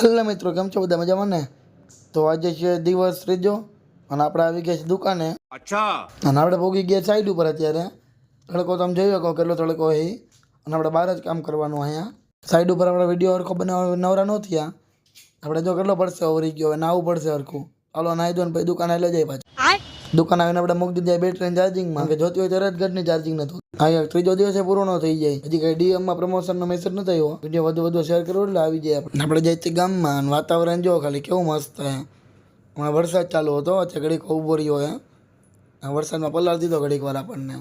Hello મિત્રો કેમ છો બધા મજામાં ને? તો આજે છે દિવસ ત્રીજો અને આપણે આવી ગયા છે દુકાને. અચ્છા. અને આપણે ભોગી ગયા સાઈડ ઉપર અત્યારે. તડકો તમે જોઈ શકો કેટલો તડકો એ અને આપણે બહાર જ કામ કરવાનું અહીંયા. સાઈડ ઉપર આપણે વીડિયો હરખો બનાવવા નવરા ન થયા. આપણે જો કેટલો પડશે ઓરી ગયો હવે નાવું પડશે હરખું. ચાલો નાહી દો ને પછી દુકાને લઈ જાય પાછું. દુકાન આવીને આપણે મૂકી દીધી બેટરી ચાર્જિંગમાં કે જોતી હોય ત્યારે જ ઘરની ચાર્જિંગ નતું અહીંયા ત્રીજો દિવસે પૂરો થઈ જાય. હજી કઈ ડીએમમાં પ્રમોશનનો મેસેજ ન થયો વીડિયો વધુ વધુ શેર કરો એટલે આવી જાય આપણે. આપણે જઈએ છે ગામમાં અને વાતાવરણ જો ખાલી કેવું મસ્ત છે. હમણાં વરસાદ ચાલુ હતો વચ્ચે ઘડીક ઊભો રહ્યો હે વરસાદમાં પલાળ દીધો ઘડીક વાર આપણને.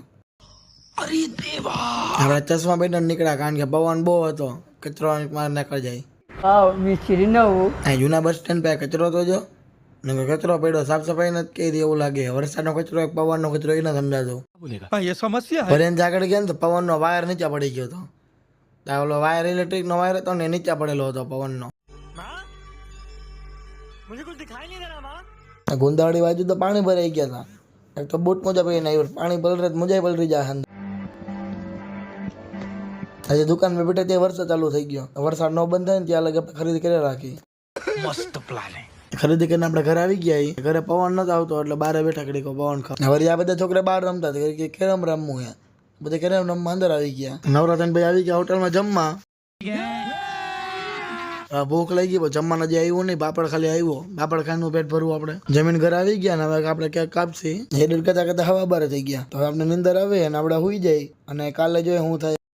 આપણે ચશ્મા બેટર નીકળ્યા કારણ કે પવન બહુ હતો. કચરો માર નાખવા જાય. હા મિસ્ત્રી નવું. જૂના બસ સ્ટેન્ડ પે કચરો તો જો. ને કચરો પડ્યો સાફ સફાઈ નથી કરી એવું લાગે. વરસાદનો કચરો એક પવનનો કચરો એ ના સમજાતો. એ સમસ્યા ભરેન આગળ ગયા તો પવનનો વાયર નીચે પડી ગયો હતો. ઓલો વાયર ઇલેક્ટ્રિકનો વાયર હતો ને નીચે પડેલો હતો પવનનો. ગુંદાવાડી બાજુ તો પાણી ભરાઈ ગયા હતા. એક તો બૂટ મોજા પડી આવ્યું પાણી પલરે મોજા પલરી જાય આજે દુકાન પર બેઠા ત્યાં વરસાદ ચાલુ થઈ ગયો. વરસાદ નો બંધ થાય ને ત્યાં અલગ આપણે ખરીદી કરી રાખી. મસ્ત પ્લાનિંગ ખરીદી કરીને આપણે ઘરે આવી ગયા. ઘરે પવન નતો આવતો, એટલે બહાર બેઠા ઘડીક પવન ખાવ વળી આ બધા છોકરા બહાર રમતા હતા કે કેરમ રમવું હે. બધા કેરમ રમવા અંદર આવી ગયા. નવરાત્રી ભાઈ આવી ગયા હોટલમાં જમવા. ભૂખ લઈ ગઈ જમવાનું હજી આવ્યું નહીં, પાપડ ખાલી આવ્યો. પાપડ ખાવાનું પેટ ભરવું આપણે. જમીન ઘરે આવી ગયા ને, હવે આપણે ક્યાંક કાપસી એ કરતા કરતા હવા બાર થઈ ગયા. તો હવે આપણે નિંદર આવે અને આપણે હુઈ જાય અને કાલે જોઈએ હું થાય.